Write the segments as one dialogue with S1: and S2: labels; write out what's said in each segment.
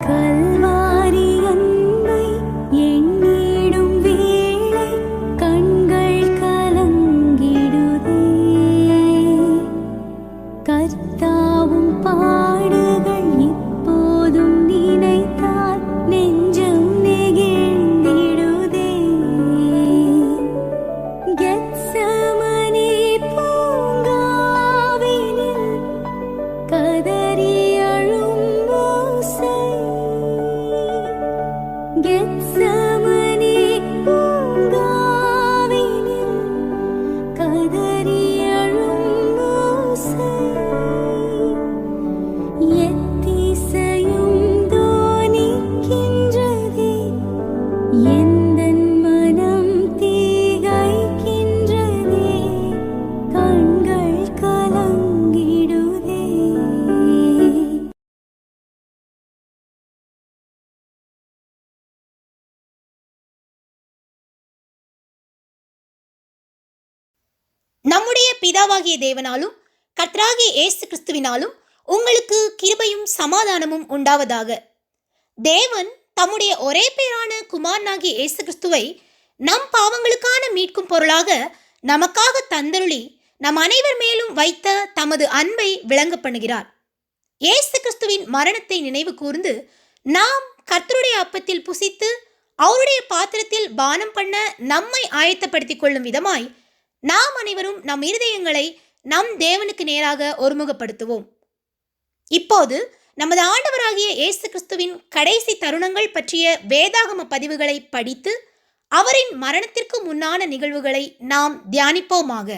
S1: கல்வாரி
S2: பிதாவாகிய தேவனாலும் கர்த்தராகிய ஏசு கிறிஸ்துவினாலும் உங்களுக்கு கிருபையும் சமாதானமும் உண்டாவதாக. தேவன் தம்முடைய ஒரே பேரான குமாரனாகிய இயேசு கிறிஸ்துவை நம் பாவங்களுக்கான மீட்கும் பொருளாக நமக்காக தந்தருளி நம் அனைவர் மேலும் வைத்த தமது அன்பை விளங்க பண்ணுகிறார். இயேசு கிறிஸ்துவின் மரணத்தை நினைவு கூர்ந்து நாம் கர்த்தருடைய அப்பத்தில் புசித்து அவருடைய பாத்திரத்தில் பானம் பண்ண நம்மை ஆயத்தப்படுத்திக் கொள்ளும் விதமாய் நாம் அனைவரும் நம் இருதயங்களை நம் தேவனுக்கு நேராக ஒருமுகப்படுத்துவோம். இப்போது நமது ஆண்டவராகிய இயேசு கிறிஸ்துவின் கடைசி தருணங்கள் பற்றிய வேதாகம பதிவுகளை படித்து அவரின் மரணத்திற்கு முன்னான நிகழ்வுகளை நாம் தியானிப்போமாக.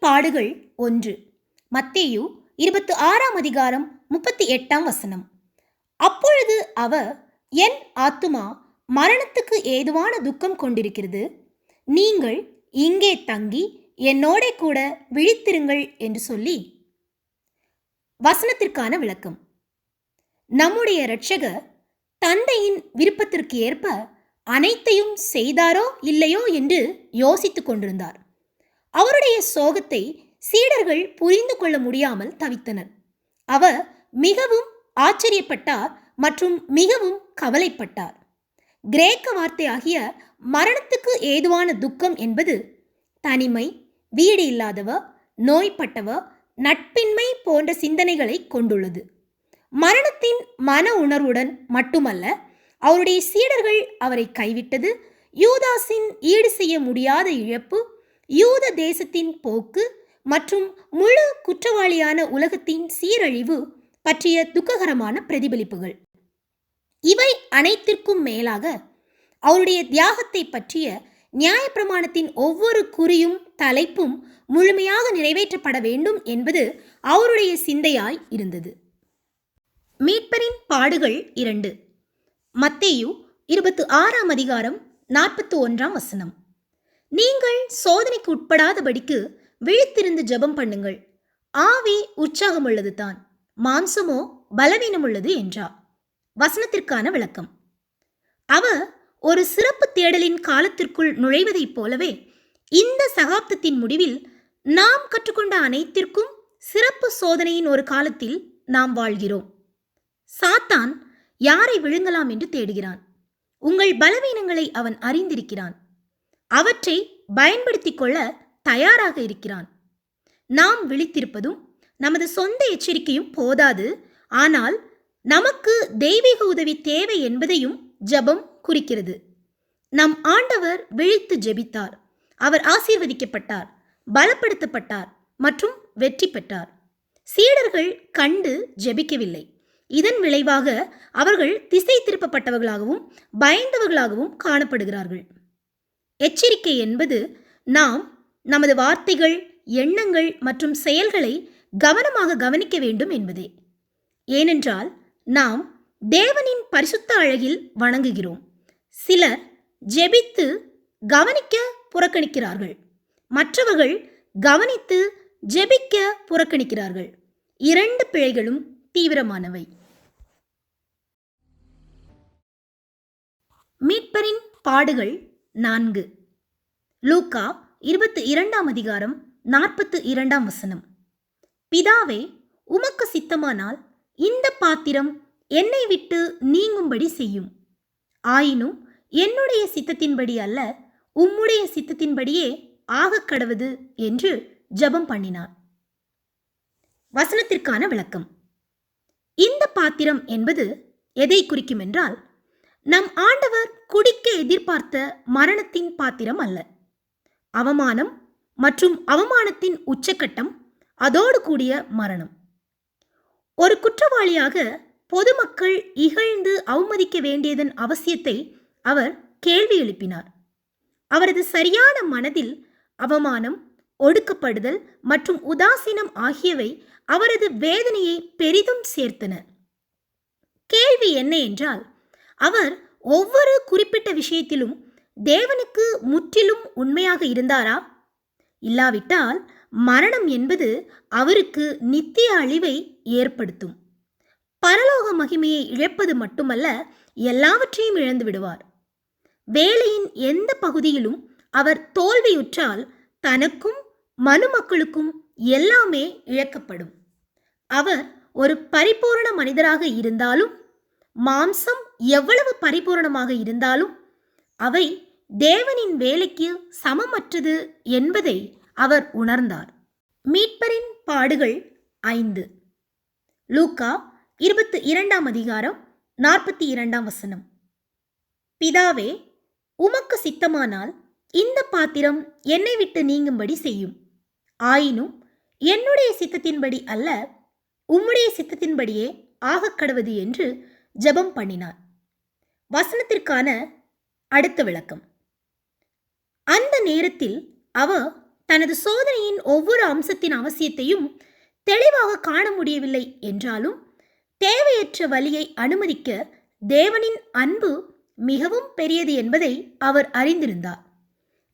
S1: பாடுகள்
S2: ஒன்று. மத்தேயு இருபத்தி ஆறாம் அதிகாரம் முப்பத்தி எட்டாம் வசனம். அப்பொழுது அவர் என் ஆத்துமா மரணத்துக்கு ஏதுவான துக்கம் கொண்டிருக்கிறது. நீங்கள் இங்கே தங்கி என்னோட கூட விழித்திருங்கள் என்று சொல்லி வசனத்திற்கான விளக்கம். நம்முடைய இரட்சகர் தந்தையின் விருப்பத்திற்கு ஏற்ப அனைத்தையும் செய்தாரோ இல்லையோ என்று யோசித்துக் கொண்டிருந்தார். அவருடைய சோகத்தை சீடர்கள் புரிந்து கொள்ள முடியாமல் தவித்தனர். அவர் மிகவும் ஆச்சரியப்பட்டார் மற்றும் மிகவும் கவலைப்பட்டார். கிரேக்க வார்த்தையாகிய மரணத்துக்கு ஏதுவான துக்கம் என்பது தனிமை வீடு இல்லாதவர் நோய்பட்டவ நட்பின்மை போன்ற சிந்தனைகளை கொண்டுள்ளது. மரணத்தின் மன உணர்வுடன் மட்டுமல்ல அவருடைய சீடர்கள் அவரை கைவிட்டது யூதாஸின் ஈடு செய்ய முடியாத இழப்பு யூத தேசத்தின் போக்கு மற்றும் முழு குற்றவாளியான உலகத்தின் சீரழிவு பற்றிய துக்ககரமான பிரதிபலிப்புகள். இவை அனைத்திற்கும் மேலாக அவருடைய தியாகத்தை பற்றிய நியாயப்பிரமாணத்தின் ஒவ்வொரு குறியும் தலைப்பும் முழுமையாக நிறைவேற்றப்பட வேண்டும் என்பது அவருடைய சிந்தையாய் இருந்தது. மீட்பரின் பாடுகள் இரண்டு. மத்தேயு இருபத்து ஆறாம் அதிகாரம் நாற்பத்தி ஒன்றாம் வசனம். நீங்கள் சோதனைக்கு உட்படாதபடிக்கு விழித்திருந்து ஜெபம் பண்ணுங்கள். ஆவி உற்சாகமுள்ளது தான் மாம்சமோ பலவீனமுள்ளது என்றார். வசனத்திற்கான விளக்கம். அவர் ஒரு சிறப்பு தேடலின் காலத்திற்குள் நுழைவதைப் போலவே இந்த சகாப்தத்தின் முடிவில் நாம் கற்றுக்கொண்ட அனைத்திற்கும் சிறப்பு சோதனையின் ஒரு காலத்தில் நாம் வாழ்கிறோம். சாத்தான் யாரை விழுங்கலாம் என்று தேடுகிறான். உங்கள் பலவீனங்களை அவன் அறிந்திருக்கிறான். அவற்றை பயன்படுத்திக் கொள்ள தயாராக இருக்கிறான். நாம் விழித்திருப்பதும் நமது சொந்த எச்சரிக்கையும் போதாது. ஆனால் நமக்கு தெய்வீக உதவி தேவை என்பதையும் ஜெபம் குறிக்கிறது. நம் ஆண்டவர் விழித்து ஜெபித்தார். அவர் ஆசீர்வதிக்கப்பட்டார் பலப்படுத்தப்பட்டார் மற்றும் வெற்றி பெற்றார். சீடர்கள் கண்டு ஜெபிக்கவில்லை. இதன் விளைவாக அவர்கள் திசை திருப்பப்பட்டவர்களாகவும் பயந்தவர்களாகவும் காணப்படுகிறார்கள். எச்சரிக்கை என்பது நாம் நமது வார்த்தைகள் எண்ணங்கள் மற்றும் செயல்களை கவனமாக கவனிக்க வேண்டும் என்பதே. ஏனென்றால் நாம் தேவனின் பரிசுத்த அழகில் வணங்குகிறோம். சிலர் ஜெபித்து கவனிக்க புறக்கணிக்கிறார்கள். மற்றவர்கள் கவனித்து ஜெபிக்க புறக்கணிக்கிறார்கள். இரண்டு பிழைகளும் தீவிரமானவை. மீட்பரின் பாடுகள் நான்கு. லூக்கா இருபத்தி இரண்டாம் அதிகாரம் நாற்பத்து இரண்டாம் வசனம். பிதாவே உமக்கு சித்தமானால் இந்த பாத்திரம் என்னை விட்டு நீங்கும்படி செய்யும். ஆயினும் என்னுடைய சித்தத்தின்படி அல்ல உம்முடைய சித்தத்தின்படியே ஆகக் கடவது என்று ஜெபம் பண்ணினார். வசனத்திற்கான விளக்கம். இந்த பாத்திரம் என்பது எதை குறிக்கும் என்றால் நம் ஆண்டவர் குடிக்க எதிர்பார்த்த மரணத்தின் பாத்திரம் அல்ல. அவமானம் மற்றும் அவமானத்தின் உச்சக்கட்டம் அதோடு கூடிய மரணம். ஒரு குற்றவாளியாக பொதுமக்கள் இகழ்ந்து அவமதிக்க வேண்டியதன் அவசியத்தை அவர் கேள்வி எழுப்பினார். அவரது சரியான மனதில் அவமானம் ஒடுக்கப்படுதல் மற்றும் உதாசீனம் ஆகியவை அவரது வேதனையை பெரிதும் சேர்த்தன. கேள்வி என்ன என்றால் அவர் ஒவ்வொரு குறிப்பிட்ட விஷயத்திலும் தேவனுக்கு முற்றிலும் உண்மையாக இருந்தாரா? இல்லாவிட்டால் மரணம் என்பது அவருக்கு நித்திய அழிவை ஏற்படுத்தும். பரலோக மகிமையை இழப்பது மட்டுமல்ல எல்லாவற்றையும் இழந்து விடுவார். வேலையின் எந்த பகுதியிலும் அவர் தோல்வியுற்றால் தனக்கும் மனுமக்களுக்கும் எல்லாமே இழக்கப்படும். அவர் ஒரு பரிபூரண மனிதராக இருந்தாலும் மாம்சம் எவ்வளவு பரிபூரணமாக இருந்தாலும் அவை தேவனின் வேலைக்கு சமமற்றது என்பதை அவர் உணர்ந்தார். மீட்பரின் பாடுகள் ஐந்து. லூக்கா இருபத்தி இரண்டாம் அதிகாரம் நாற்பத்தி இரண்டாம் வசனம். பிதாவே உமக்கு சித்தமானால் இந்த பாத்திரம் என்னை விட்டு நீங்கும்படி செய்யும். ஆயினும் என்னுடைய சித்தத்தின்படி அல்ல உம்முடைய சித்தத்தின்படியே ஆகக் கடவது என்று ஜெபம் பண்ணினார். வசனத்திற்கான அடுத்த விளக்கம். அந்த நேரத்தில் அவர் தனது சோதனையின் ஒவ்வொரு அம்சத்தின் அவசியத்தையும் தெளிவாக காண முடியவில்லை என்றாலும் தேவையற்ற வழியை அனுமதிக்க தேவனின் அன்பு மிகவும் பெரியது என்பதை அவர் அறிந்திருந்தார்.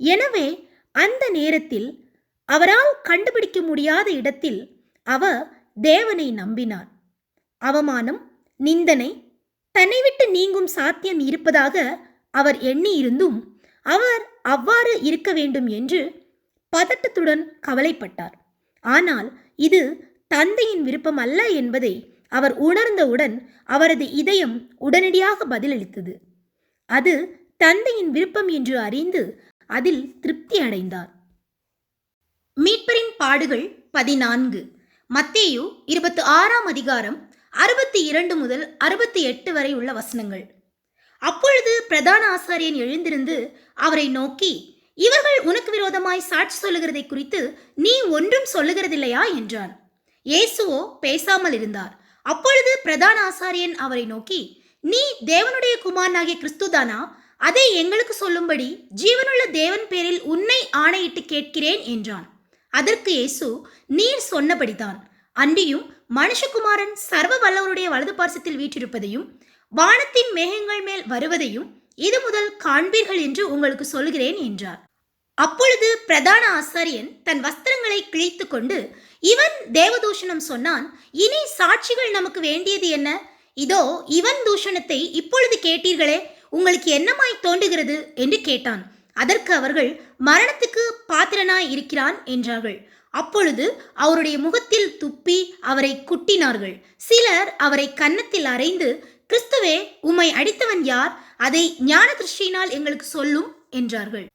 S2: எனவே அந்த நேரத்தில் அவரால் கண்டுபிடிக்க முடியாத இடத்தில் அவர் தேவனை நம்பினார். அவமானம் நிந்தனை தன்னை விட்டு நீங்கும் சாத்தியம் இருப்பதாக அவர் எண்ணியிருந்தும் அவர் அவ்வாறு இருக்க வேண்டும் என்று பதட்டத்துடன் கவலைப்பட்டார். ஆனால் இது தந்தையின் விருப்பம் அல்ல என்பதை அவர் உணர்ந்தவுடன் அவரது இதயம் உடனடியாக பதிலளித்தது. அது தந்தையின் விருப்பம் என்று அறிந்து அதில் திருப்தி அடைந்தார். மீட்பரின் பாடுகள் பதினான்கு. மத்தேயு இருபத்தி ஆறாம் அதிகாரம் அறுபத்தி இரண்டு முதல் அறுபத்தி எட்டு வரை உள்ள வசனங்கள். அப்பொழுது பிரதான ஆசாரியன் எழுந்திருந்து அவரை நோக்கி இவர்கள் உனக்கு விரோதமாய் சாட்சி சொல்லுகிறதை குறித்து நீ ஒன்றும் சொல்லுகிறதில்லையா? என்றான். இயேசுவோ பேசாமல் இருந்தார். அப்பொழுது பிரதான ஆசாரியன் அவரை நோக்கி நீ தேவனுடைய குமாரனாகிய கிறிஸ்துதானா? அதை எங்களுக்கு சொல்லும்படி ஜீவனுள்ள தேவன் பேரில் உன்னை ஆணையிட்டு கேட்கிறேன் என்றான். அதற்கு இயேசு நீர் சொன்னபடிதான். அன்றியும் மனுஷகுமாரன் சர்வ வல்லவருடைய வலது பார்சத்தில் வீற்றிருப்பதையும் வானத்தின் மேகங்கள் மேல் வருவதையும் இது முதல் காண்பீர்கள் என்று உங்களுக்கு சொல்கிறேன் என்றார். அப்பொழுது பிரதான ஆசாரியன் தன் வஸ்திரங்களை கிழித்து கொண்டு இவன் தேவதூஷணம் சொன்னான் இனி சாட்சிகள் நமக்கு வேண்டியது என்ன? இதோ இவன் தூஷணத்தை இப்பொழுது கேட்டீர்களே உங்களுக்கு என்னமாய் தோன்றுகிறது? என்று கேட்டான். அதற்கு அவர்கள் மரணத்துக்கு பாத்திரனாய் இருக்கிறான் என்றார்கள். அப்பொழுது அவருடைய முகத்தில் துப்பி அவரை குட்டினார்கள். சிலர் அவரை கன்னத்தில் அறைந்து கிறிஸ்துவே உம்மை அடித்தவன் யார்? அதை ஞான திருஷ்டியினால் எங்களுக்கு சொல்லும் என்றார்கள்.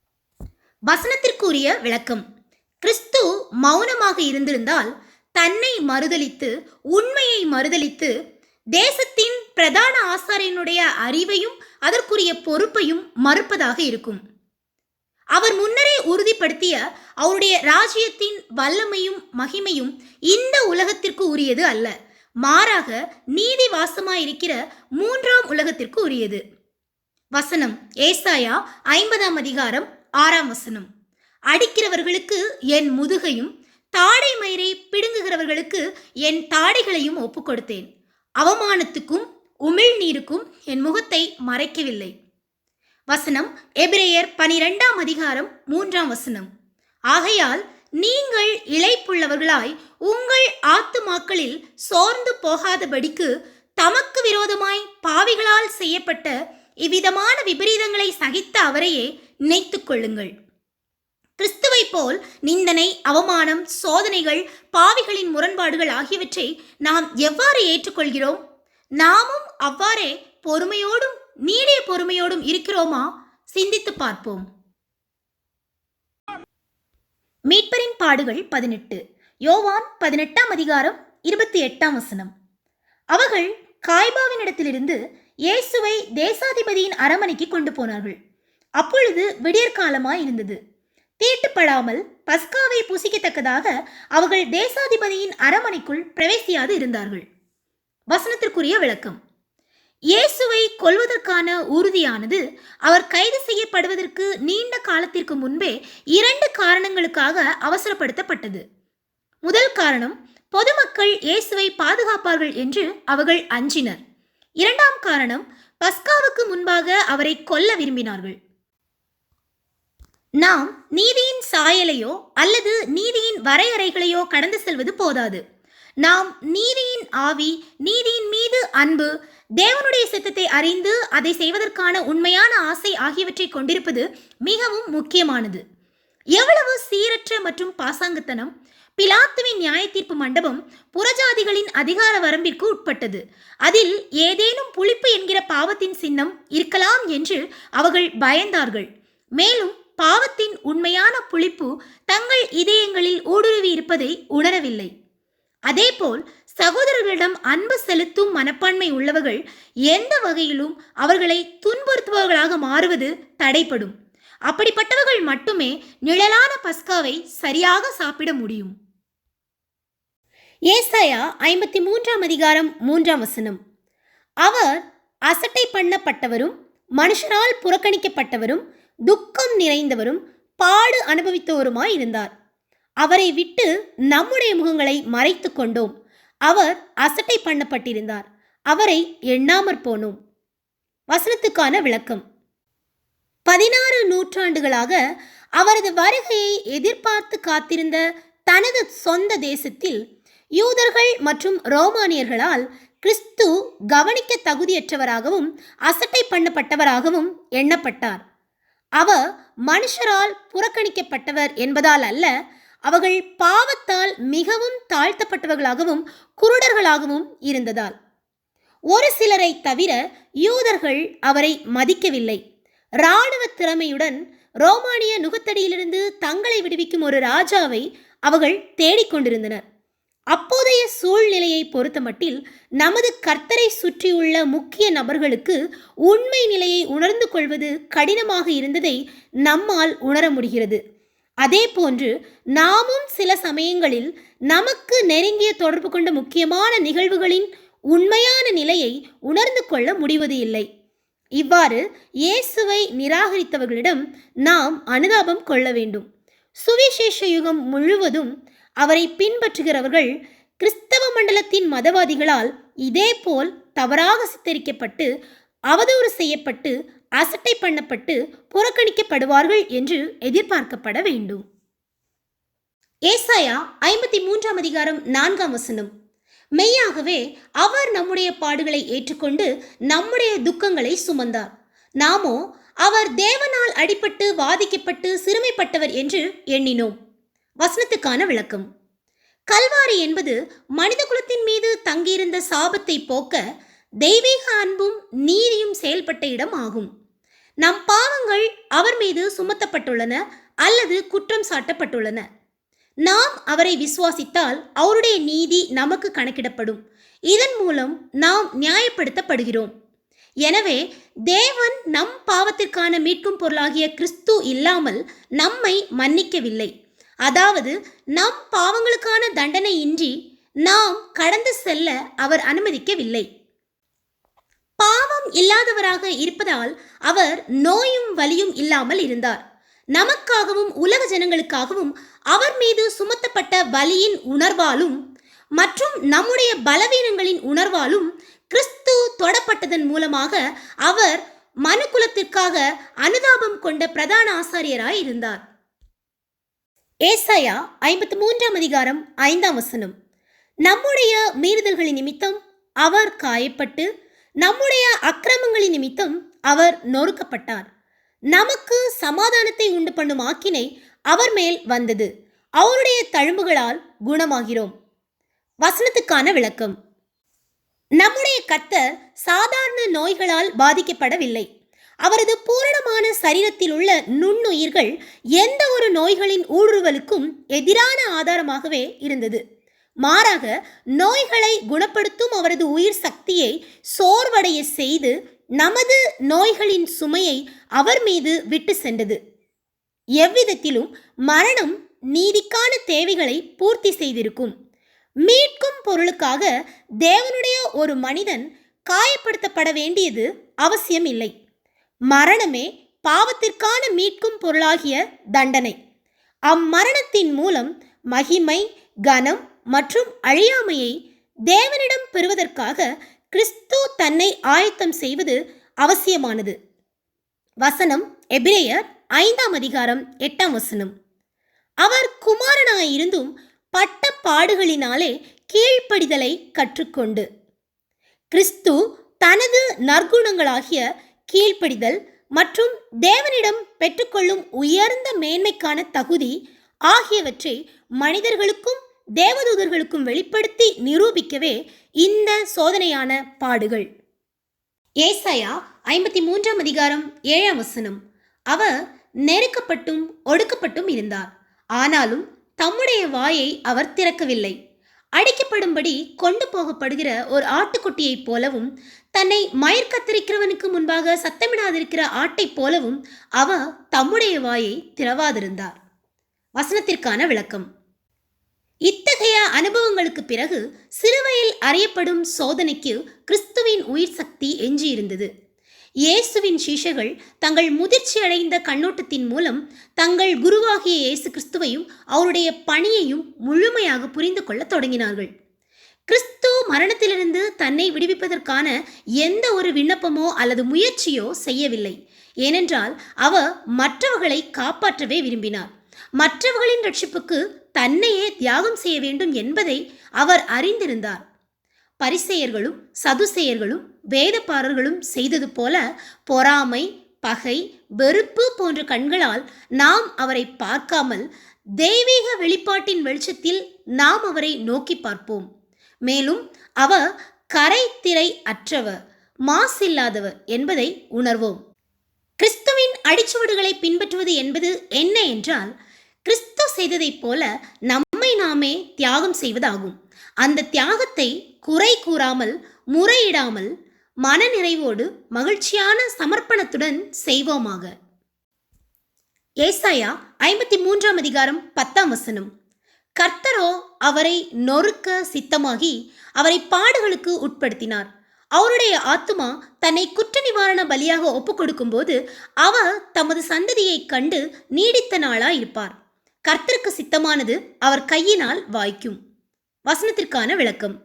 S2: வசனத்திற்குரிய விளக்கம். கிறிஸ்து மௌனமாக இருந்திருந்தால் தன்னை மறுதலித்து உண்மையை மறுதளித்து தேசத்தின் பிரதான ஆசாரியனுடைய அறிவையும் அதற்குரிய பொறுப்பையும் மறுப்பதாக இருக்கும். அவர் முன்னரே உறுதிப்படுத்திய அவருடைய ராஜ்யத்தின் வல்லமையும் மகிமையும் இந்த உலகத்திற்கு உரியது அல்ல. மாறாக நீதி வாசமாயிருக்கிற மூன்றாம் உலகத்திற்கு உரியது. வசனம் ஏசாயா ஐம்பதாம் அதிகாரம் ஆறாம் வசனம். அடிக்கிறவர்களுக்கு என் முதுகையும் தாடை மயிரை பிடுங்குகிறவர்களுக்கு என் தாடைகளையும் ஒப்பு கொடுத்தேன் அவமானத்துக்கும் உமிழ்நீருக்கும் என் முகத்தை மறைக்கவில்லை. வசனம் எபிரேயர் பனிரெண்டாம் அதிகாரம் மூன்றாம் வசனம். ஆகையால் நீங்கள் இழைப்புள்ளவர்களாய் உங்கள் ஆத்துமாக்களில் சோர்ந்து போகாதபடிக்கு தமக்கு விரோதமாய் பாவிகளால் செய்யப்பட்ட இவ்விதமான விபரீதங்களை சகித்த அவரையே நினைத்துக் கொள்ளுங்கள். கிறிஸ்துவை போல் நிந்தனை அவமானம் சோதனைகள் பாவிகளின் முரண்பாடுகள் ஆகியவற்றை நாம் எவ்வாறு ஏற்றுக்கொள்கிறோம்? நாமும் அவ்வாறே பொறுமையோடும் நீடிய பொறுமையோடும் இருக்கிறோமா? சிந்தித்து பார்ப்போம். மீட்பரின் பாடுகள் பதினெட்டு. யோவான் பதினெட்டாம் அதிகாரம் இருபத்தி எட்டாம் வசனம். அவர்கள் காய்பாவினிடத்திலிருந்து இயேசுவை தேசாதிபதியின் அரமனைக்கு கொண்டு போனார்கள். அப்பொழுது விடியற்காலமாய் இருந்தது. தீட்டுப்படாமல் பஸ்காவை புசிக்கத்தக்கதாக அவர்கள் தேசாதிபதியின் அரமனைக்குள் பிரவேசியாது இருந்தார்கள். வசனத்திற்குரிய விளக்கம். இயேசுவை கொல்வதற்கான உறுதியானது அவர் கைது செய்யப்படுவதற்கு நீண்ட காலத்திற்கு முன்பே இரண்டு காரணங்களுக்காக அவசரப்படுத்தப்பட்டது. முதல் காரணம் பொதுமக்கள் இயேசுவை பாதுகாப்பார்கள் என்று அவர்கள் அஞ்சினர். இரண்டாம் காரணம் பஸ்காவுக்கு முன்பாக அவரை கொல்ல விரும்பினார்கள். நாம் நீதியின் சாயலையோ அல்லது நீதியின் வரையறைகளையோ கடந்து செல்வது போதாது. நாம் நீதியின் ஆவி நீதியின் மீது அன்பு தேவனுடைய சித்தத்தை அறிந்து அதை செய்வதற்கான உண்மையான ஆசை ஆகியவற்றை கொண்டிருப்பது மிகவும் முக்கியமானது. எவ்வளவு சீரற்ற மற்றும் பாசாங்குத்தனம்! பிலாத்துவின் நியாய தீர்ப்பு மண்டபம் புறஜாதிகளின் அதிகார வரம்பிற்கு உட்பட்டது. அதில் ஏதேனும் புளிப்பு என்கிற பாவத்தின் சின்னம் இருக்கலாம் என்று அவர்கள் பயந்தார்கள். மேலும் பாவத்தின் உண்மையான புளிப்பு தங்கள் இதயங்களில் ஊடுருவி இருப்பதை உணரவில்லை. அதேபோல் சகோதரர்களிடம் அன்பு செலுத்தும் மனப்பான்மை உள்ளவர்கள் எந்த வகையிலும் அவர்களை துன்புறுத்துபவர்களாக மாறுவது தடைப்படும் அப்படிப்பட்டவர்கள் மட்டுமே நிழலான பஸ்காவை சரியாக சாப்பிட முடியும். ஏசாயா ஐம்பத்தி மூன்றாம் அதிகாரம் மூன்றாம் வசனம். அவர் அசட்டை பண்ணப்பட்டவரும் மனுஷரால் புறக்கணிக்கப்பட்டவரும் துக்கம் நிறைந்தவரும் பாடு அனுபவித்தவருமாய் இருந்தார். அவரை விட்டு நம்முடைய முகங்களை மறைத்து கொண்டோம். அவர் அசட்டை பண்ணப்பட்டிருந்தார். அவரை எண்ணாமற் போனோம். வசனத்துக்கான விளக்கம். பதினாறு நூற்றாண்டுகளாக அவரது வருகையை எதிர்பார்த்து காத்திருந்த தனது சொந்த தேசத்தில் யூதர்கள் மற்றும் ரோமானியர்களால் கிறிஸ்து கவனிக்க தகுதியற்றவராகவும் அசட்டை பண்ணப்பட்டவராகவும் எண்ணப்பட்டார். அவர் மனுஷரால் புறக்கணிக்கப்பட்டவர் என்பதால் அல்ல அவர்கள் பாவத்தால் மிகவும் தாழ்த்தப்பட்டவர்களாகவும் குருடர்களாகவும் இருந்ததால். ஒரு சிலரை தவிர யூதர்கள் அவரை மதிக்கவில்லை. இராணுவ திறமையுடன் ரோமானிய நுகத்தடியிலிருந்து தங்களை விடுவிக்கும் ஒரு ராஜாவை அவர்கள் தேடிக்கொண்டிருந்தனர் அப்போதைய சூழ்நிலையை பொறுத்தமட்டில் நமது கர்த்தரை சுற்றியுள்ள முக்கிய நபர்களுக்கு உண்மை நிலையை உணர்ந்து கொள்வது கடினமாக இருந்ததை நம்மால் உணர முடிகிறது. அதே போன்று நாமும் சில சமயங்களில் நமக்கு நெருங்கிய தொடர்பு கொண்ட முக்கியமான நிகழ்வுகளின் உண்மையான நிலையை உணர்ந்து கொள்ள முடிவது இல்லை. இவ்வாறு இயேசுவை நிராகரித்தவர்களிடம் நாம் அனுதாபம் கொள்ள வேண்டும். சுவிசேஷ யுகம் முழுவதும் அவரை பின்பற்றுகிறவர்கள் கிறிஸ்தவ மண்டலத்தின் மதவாதிகளால் இதேபோல் தவறாக சித்தரிக்கப்பட்டு அவதூறு செய்யப்பட்டு அசட்டை பண்ணப்பட்டு புறக்கணிக்கப்படுவார்கள் என்று எதிர்பார்க்கப்பட வேண்டும். ஏசாயா ஐம்பத்தி மூன்றாம் அதிகாரம் நான்காம் வசனம். மெய்யாகவே அவர் நம்முடைய பாடுகளை ஏற்றுக்கொண்டு நம்முடைய துக்கங்களை சுமந்தார். நாமோ அவர் தேவனால் அடிபட்டு வாதிக்கப்பட்டு சிறுமைப்பட்டவர் என்று எண்ணினோம். வசனத்துக்கான விளக்கம். கல்வாரி என்பது மனித குலத்தின் மீது தங்கியிருந்த சாபத்தை போக்க தெய்வீக அன்பும் நீதியும் செயல்பட்ட இடம் ஆகும். நம் பாவங்கள் அவர் மீது சுமத்தப்பட்டுள்ளன அல்லது குற்றம் சாட்டப்பட்டுள்ளன. நாம் அவரை விசுவாசித்தால் அவருடைய நீதி நமக்கு கணக்கிடப்படும். இதன் மூலம் நாம் நியாயப்படுத்தப்படுகிறோம். எனவே தேவன் நம் பாவத்திற்கான மீட்கும் பொருளாகிய கிறிஸ்து இல்லாமல் நம்மை மன்னிக்கவில்லை. அதாவது நம் பாவங்களுக்கான தண்டனை இன்றி நாம் கடந்து செல்ல அவர் அனுமதிக்கவில்லை. பாவம் இல்லாதவராக இருப்பதால் அவர் நோயும் வலியும் இல்லாமல் இருந்தார். நமக்காகவும் உலக ஜனங்களுக்காகவும் அவர் மீது சுமத்தப்பட்ட வலியின் உணர்வாலும் மற்றும் நம்முடைய பலவீனங்களின் உணர்வாலும் கிறிஸ்து தொடப்பட்டதன் மூலமாக அவர் மனுக்குலத்திற்காக அனுதாபம் கொண்ட பிரதான ஆசாரியராய் இருந்தார். ஏசாயா ஐம்பத்தி மூன்றாம் அதிகாரம் ஐந்தாம் வசனம். நம்முடைய மீறுதல்களின் நிமித்தம் அவர் காயப்பட்டு நம்முடைய அக்கிரமங்களின் நிமித்தம் அவர் நொறுக்கப்பட்டார். நமக்கு சமாதானத்தை உண்டு பண்ணும் ஆக்கினை அவர் மேல் வந்தது. அவருடைய தழும்புகளால் குணமாகிறோம். வசனத்துக்கான விளக்கம். நம்முடைய கத்தர் சாதாரண நோய்களால் பாதிக்கப்படவில்லை. அவரது பூரணமான சரீரத்தில் உள்ள நுண்ணுயிர்கள் எந்த ஒரு நோய்களின் ஊடுருவலுக்கும் எதிரான ஆதாரமாகவே இருந்தது. மாறாக நோய்களை குணப்படுத்தும் அவரது உயிர் சக்தியை சோர்வடைய செய்து நமது நோய்களின் சுமையை அவர் மீது விட்டு சென்றது. எவ்விதத்திலும் மரணம் நீதிக்கான தேவைகளை பூர்த்தி செய்திருக்கும். மீட்கும் பொருளுக்காக தேவனுடைய ஒரு மனிதன் காயப்படுத்தப்பட வேண்டியது அவசியம் இல்லை மரணமே பாவத்திற்கான மீட்கும் பொருளாகிய தண்டனை. அம்மரணத்தின் மூலம் மகிமை கனம் மற்றும் அழியாமையை தேவனிடம் பெறுவதற்காக கிறிஸ்து தன்னை ஆயத்தம் செய்வது அவசியமானது. வசனம் எபிரேயர் ஐந்தாம் அதிகாரம் எட்டாம் வசனம். அவர் குமாரனாயிருந்தும் பட்ட பாடுகளினாலே கீழ்ப்படிதலை கற்றுக்கொண்டு கிறிஸ்து தனது நற்குணங்களாகிய கீழ்ப்படிதல் மற்றும் தேவனிடம் பெற்றுக்கொள்ளும் உயர்ந்த மேன்மைக்கான தகுதி ஆகியவற்றை மனிதர்களுக்கும் தேவதூதர்களுக்கும் வெளிப்படுத்தி நிரூபிக்கவே இந்த சோதனையான பாடுகள். ஏசாயா ஐம்பத்தி மூன்றாம் அதிகாரம் ஏழாம் வசனம். அவர் நெருக்கப்பட்டும் ஒடுக்கப்பட்டும் இருந்தார். ஆனாலும் தம்முடைய வாயை அவர் திறக்கவில்லை. அடிக்கப்படும்படி கொண்டு போகப்படுகிற ஒரு ஆட்டுக்குட்டியைப் போலவும் தன்னை மயிர் கத்தரிக்கிறவனுக்கு முன்பாக சத்தமிடாதிருக்கிற ஆட்டைப் போலவும் அவ தம்முடைய வாயை திறவாதிருந்தார். வசனத்திற்கான விளக்கம். இத்தகைய அனுபவங்களுக்கு பிறகு சிறுவையில் அறியப்படும் சோதனைக்கு கிறிஸ்துவின் உயிர் சக்தி எஞ்சியிருந்தது. இயேசுவின் சீஷர்கள் தங்கள் முதிர்ச்சி அடைந்த கண்ணோட்டத்தின் மூலம் தங்கள் குருவாகிய இயேசு கிறிஸ்துவையும் அவருடைய பணியையும் முழுமையாக புரிந்து கொள்ளத் தொடங்கினார்கள். கிறிஸ்து மரணத்திலிருந்து தன்னை விடுவிப்பதற்கான எந்த ஒரு விண்ணப்பமோ அல்லது முயற்சியோ செய்யவில்லை. ஏனென்றால் அவர் மற்றவர்களை காப்பாற்றவே விரும்பினார். மற்றவர்களின் ரட்சிப்புக்கு தன்னையே தியாகம் செய்ய வேண்டும் என்பதை அவர் அறிந்திருந்தார். பரிசெயர்களும் சதுசெயர்களும் வேதப்பாரர்களும் செய்தது போல பொறாமை பகை வெறுப்பு போன்ற கண்களால் நாம் அவரை பார்க்காமல் தெய்வீக வெளிப்பாட்டின் வெளிச்சத்தில் நாம் அவரை நோக்கி பார்ப்போம். மேலும் அவர் கரை திரை அற்றவர் மாசில்லாதவர் என்பதை உணர்வோம். கிறிஸ்துவின் அடிச்சுவடுகளை பின்பற்றுவது என்பது என்ன என்றால் கிறிஸ்து செய்ததைப் போல நம்மை நாமே தியாகம் செய்வதாகும். அந்த தியாகத்தை குறை கூறாமல் முறையிடாமல் மனநிறைவோடு மகிழ்ச்சியான சமர்ப்பணத்துடன் செய்வோமாக. ஏசாயா ஐம்பத்தி மூன்றாம் அதிகாரம் பத்தாம் வசனம். கர்த்தரோ அவரை நொறுக்க சித்தமாகி அவரை பாடுகளுக்கு உட்படுத்தினார். அவருடைய ஆத்துமா தன்னை குற்ற நிவாரண பலியாக ஒப்புக் கொடுக்கும்போது அவர் தமது சந்ததியை கண்டு நீடித்த நாளாய் இருப்பார் கர்த்தருக்கு சித்தமானது அவர் கையினால் வாய்க்கும். வசனத்திற்கான விளக்கம்.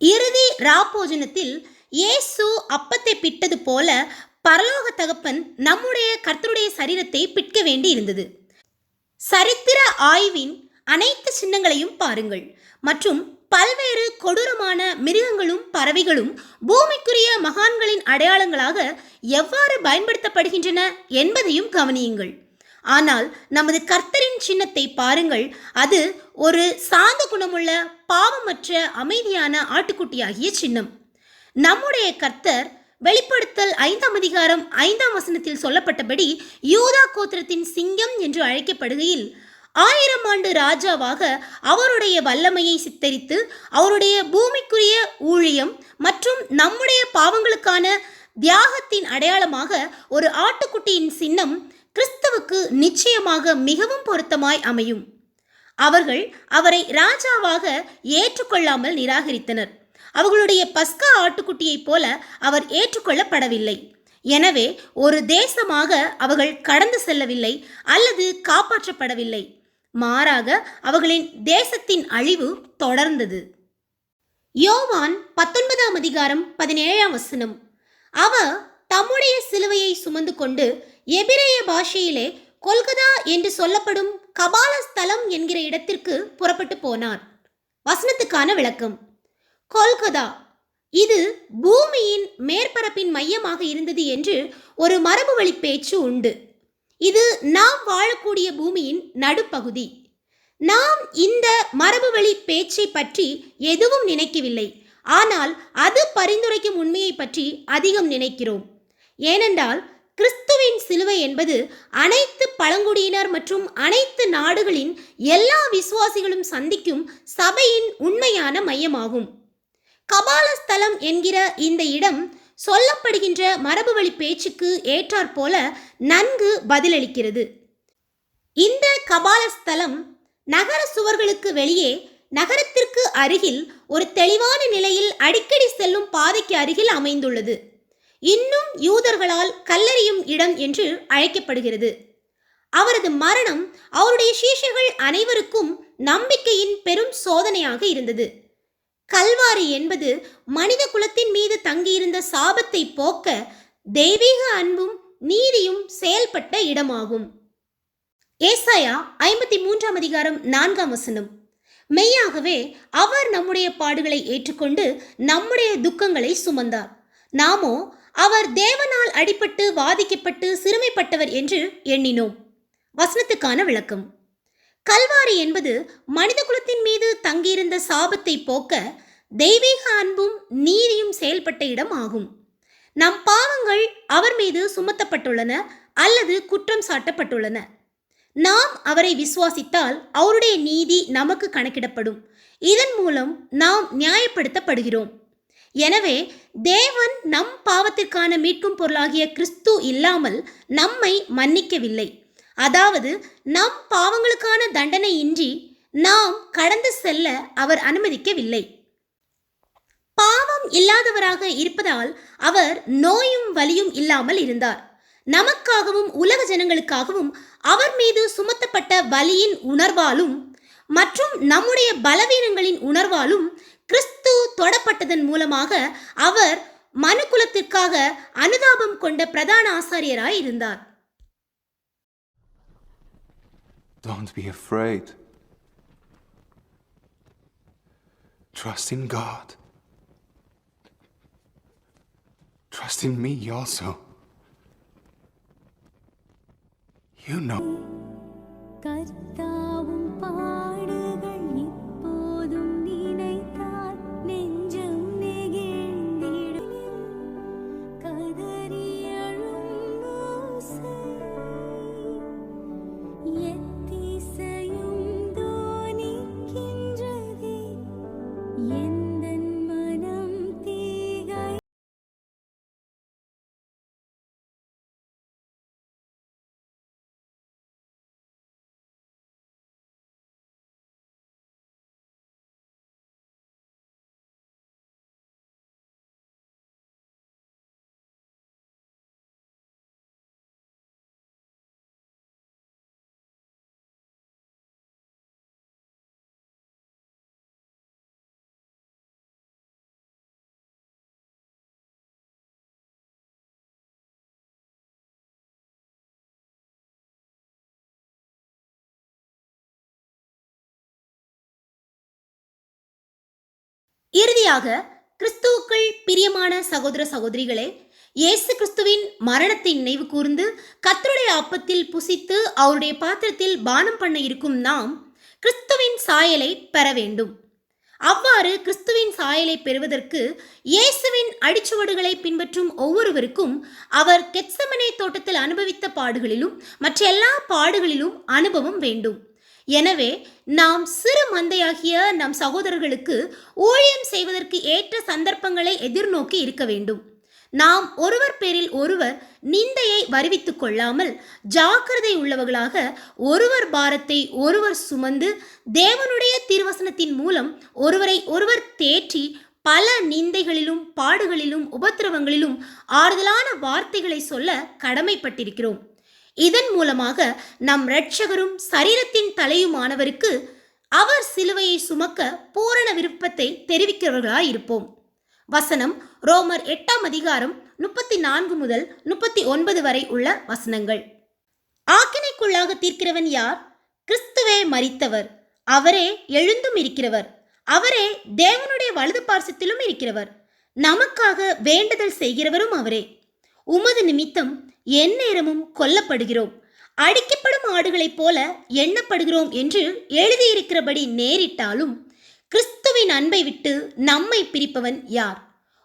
S2: இறுதி ராப்போஜனத்தில் இயேசு அப்பத்தை பிட்டது போல பரலோக தகப்பன் நம்முடைய கர்த்தருடைய சரீரத்தை பிட்க வேண்டி இருந்தது. சரித்திர ஆய்வின் அனைத்து சின்னங்களையும் பாருங்கள். மற்றும் பல்வேறு கொடூரமான மிருகங்களும் பறவைகளும் பூமிக்குரிய மகான்களின் அடையாளங்களாக எவ்வாறு பயன்படுத்தப்படுகின்றன என்பதையும் கவனியுங்கள். ஆனால் நமது கர்த்தரின் சின்னத்தை பாருங்கள். அது ஒரு சாந்த குணமுள்ள பாவமற்ற அமைதியான ஆட்டுக்குட்டியாகிய சின்னம். நம்முடைய கர்த்தர் வெளிப்படுத்தல் ஐந்தாம் அதிகாரம் ஐந்தாம் வசனத்தில் சொல்லப்பட்டபடி யூதா கோத்திரத்தின் சிங்கம் என்று அழைக்கப்படுகையில் ஆயிரம் ஆண்டு ராஜாவாக அவருடைய வல்லமையை சித்தரித்து அவருடைய பூமிக்குரிய ஊழியம் மற்றும் நம்முடைய பாவங்களுக்கான தியாகத்தின் அடையாளமாக ஒரு ஆட்டுக்குட்டியின் சின்னம் கிறிஸ்துவுக்கு நிச்சயமாக மிகவும் பொருத்தமாய் அமையும். அவர்கள் அவரை ராஜாவாக ஏற்றுக்கொள்ளாமல் நிராகரித்தனர். அவர்களுடைய பஸ்கா ஆட்டுக்குட்டியைப் போல அவர் ஏற்றுக்கொள்ளப்படவில்லை. எனவே ஒரு தேசமாக அவர்கள் கடந்து செல்லவில்லை அல்லது காப்பாற்றப்படவில்லை. மாறாக அவர்களின் தேசத்தின் அழிவு தொடர்ந்தது. யோவான் பத்தொன்பதாம் அதிகாரம் பதினேழாம் வசனம். அவர் தம்முடைய சிலுவையை சுமந்து கொண்டு எபிரேய பாஷையிலே கொல்கதா என்று சொல்லப்படும் கபால ஸ்தலம் என்கிற இடத்திற்கு புறப்பட்டு போனார் வசனத்துக்கான விளக்கம். கொல்கதா. இது பூமியின் மேற்பரப்பின் மையமாக இருந்தது என்று ஒரு மரபு வழி பேச்சு உண்டு. இது நாம் வாழக்கூடிய பூமியின் நடுப்பகுதி. நாம் இந்த மரபு வழி பேச்சை பற்றி எதுவும் நினைக்கவில்லை. ஆனால் அது பரிந்துரைக்கும் உண்மையை பற்றி அதிகம் நினைக்கிறோம். ஏனென்றால் கிறிஸ்துவின் சிலுவை என்பது அனைத்து பழங்குடியினர் மற்றும் அனைத்து நாடுகளின் எல்லா விசுவாசிகளும் சந்திக்கும் சபையின் உண்மையான மையமாகும். கபாலஸ்தலம் என்கிற இந்த இடம் சொல்லப்படுகின்ற மரபுவழி பேச்சுக்கு ஏற்றாற்போல நன்கு பதிலளிக்கிறது. இந்த கபாலஸ்தலம் நகர சுவர்களுக்கு வெளியே நகரத்திற்கு அருகில் ஒரு தெளிவான நிலையில் அடிக்கடி செல்லும் பாதைக்கு அருகில் அமைந்துள்ளது. இன்னும் யூதர்களால் கல்லறியும் இடம் என்று அழைக்கப்படுகிறது. அவரது மரணம் அவருடைய சீஷர்கள் அனைவருக்கும் நம்பிக்கையின் பெரும் சோதனையாக இருந்தது. கல்வாரி என்பது மனித குலத்தின் மீது தங்கியிருந்த சாபத்தை போக்க தெய்வீக அன்பும் நீதியும் செயல்பட்ட இடமாகும். ஏசாயா ஐம்பத்தி மூன்றாம் அதிகாரம் நான்காம் வசனம். மெய்யாகவே அவர் நம்முடைய பாடுகளை ஏற்றுக்கொண்டு நம்முடைய துக்கங்களை சுமந்தார். நாமோ அவர் தேவனால் அடிபட்டு வாதிக்கப்பட்டு சிறுமைப்பட்டவர் என்று எண்ணினோம். வசனத்துக்கான விளக்கம். கல்வாரி என்பது மனித குலத்தின் மீது தங்கியிருந்த சாபத்தை போக்க தெய்வீக அன்பும் நீதியும் செயல்பட்ட இடம் ஆகும். நம் பாவங்கள் அவர் மீது சுமத்தப்பட்டுள்ளன அல்லது குற்றம் சாட்டப்பட்டுள்ளன. நாம் அவரை விசுவாசித்தால் அவருடைய நீதி நமக்கு கணக்கிடப்படும். இதன் மூலம் நாம் நியாயப்படுத்தப்படுகிறோம். எனவே தேவன் நம் பாவத்திற்கான மீட்கும் பொருளாகிய கிறிஸ்து இல்லாமல் நம்மை மன்னிக்கவில்லை. அதாவது நம் பாவங்களுக்கான தண்டனை இன்றி நாம் கடந்து செல்ல அவர் அனுமதிக்கவில்லை. பாவம் இல்லாதவராக இருப்பதால் அவர் நோயும் வலியும் இல்லாமல் இருந்தார். நமக்காகவும் உலக ஜனங்களுக்காகவும் அவர் மீது சுமத்தப்பட்ட வலியின் உணர்வாலும் மற்றும் நம்முடைய பலவீனங்களின் உணர்வாலும் கிறிஸ்து தொடப்பட்டதன் மூலமாக அவர் மனுக்குலத்திற்காக அனுதாபம் கொண்ட பிரதான ஆசாரியராய் இருந்தார்
S3: Don't be afraid. Trust in God. Trust in me also. You know.
S1: கர்த்தாவும் பாடுகள்
S2: இறுதியாக கிறிஸ்துவுக்குள் பிரியமான சகோதர சகோதரிகளே இயேசு கிறிஸ்துவின் மரணத்தை நினைவு கூர்ந்து கத்தருடைய அப்பத்தில் புசித்து அவருடைய பாத்திரத்தில் பானம் பண்ண இருக்கும் நாம் கிறிஸ்துவின் சாயலை பெற வேண்டும். அவ்வாறு கிறிஸ்துவின் சாயலை பெறுவதற்கு இயேசுவின் அடிச்சுவடுகளை பின்பற்றும் ஒவ்வொருவருக்கும் அவர் கெட்சமனே தோட்டத்தில் அனுபவித்த பாடுகளிலும் மற்ற எல்லா பாடுகளிலும் அனுபவம் வேண்டும். எனவே நாம் சிறு மந்தையாகிய நம் சகோதரர்களுக்கு ஊழியம் செய்வதற்கு ஏற்ற சந்தர்ப்பங்களை எதிர்நோக்கி இருக்க வேண்டும். நாம் ஒருவர் பேரில் ஒருவர் நிந்தையை வருவித்துக் கொள்ளாமல் ஜாக்கிரதை உள்ளவர்களாக ஒருவர் பாரத்தை ஒருவர் சுமந்து தேவனுடைய திருவசனத்தின் மூலம் ஒருவரை ஒருவர் தேற்றி பல நிந்தைகளிலும் பாடுகளிலும் உபத்திரவங்களிலும் ஆறுதலான வார்த்தைகளை சொல்ல கடமைப்பட்டிருக்கிறோம். இதன் மூலமாக நம் இரட்சகரும் சரீரத்தின் தலையுமானவருக்கு அவர் சிலுவையை சுமக்க பூரண விருப்பத்தை தெரிவிக்கிறவர்களாய் இருப்போம் வசனம் ரோமர் எட்டாம் அதிகாரம் முப்பத்தி நான்கு முதல் முப்பத்தி ஒன்பது வரை உள்ள வசனங்கள். ஆக்கினைக்குள்ளாக தீர்க்கிறவன் யார்? கிறிஸ்துவே மறித்தவர் அவரே எழுந்தும் இருக்கிறவர். அவரே தேவனுடைய வலது பார்சத்திலும் இருக்கிறவர். நமக்காக வேண்டுதல் செய்கிறவரும் அவரே. உமது நிமித்தம் எந்நேரமும் கொல்லப்படுகிறோம். அடிக்கப்படும் ஆடுகளைப் போல எண்ணப்படுகிறோம் என்று எழுதியிருக்கிறபடி நேரிட்டாலும் கிறிஸ்துவின் அன்பை விட்டு நம்மை பிரிப்பவன் யார்?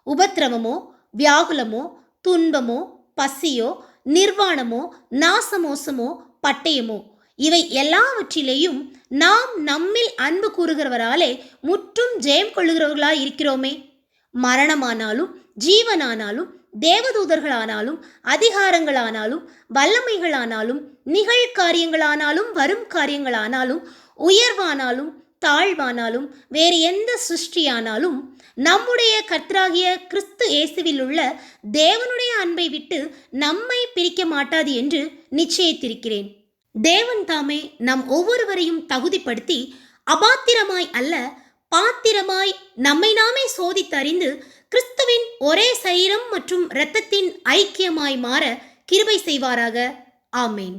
S2: உபத்திரவமோ வியாகுலமோ துன்பமோ பசியோ நிர்வாணமோ நாசமோசமோ பட்டயமோ இவை எல்லாவற்றிலேயும் நாம் நம்மில் அன்பு கூறுகிறவராலே முற்றும் ஜெயம் கொள்ளுகிறவர்களாய் இருக்கிறோமே மரணமானாலும் ஜீவனானாலும் தேவதூதர்களானாலும் அதிகாரங்களானாலும் வல்லமைகளானாலும் நிகழ்காரியங்களானாலும் வரும் காரியங்களானாலும் உயர்வானாலும் தாழ்வானாலும் வேறு எந்த சிருஷ்டியானாலும் நம்முடைய கர்த்தராகிய கிறிஸ்து இயேசுவில் உள்ள தேவனுடைய அன்பை விட்டு நம்மை பிரிக்க மாட்டாது என்று நிச்சயித்திருக்கிறேன். தேவன் தாமே நம் ஒவ்வொருவரையும் தகுதிப்படுத்தி அபாத்திரமாய் அல்ல பாத்திரமாய் நம்மை நாமே சோதித்தறிந்து கிறிஸ்துவின் ஒரே சரீரம் மற்றும் இரத்தத்தின் ஐக்கியமாய் மாற கிருபை செய்வாராக. ஆமேன்.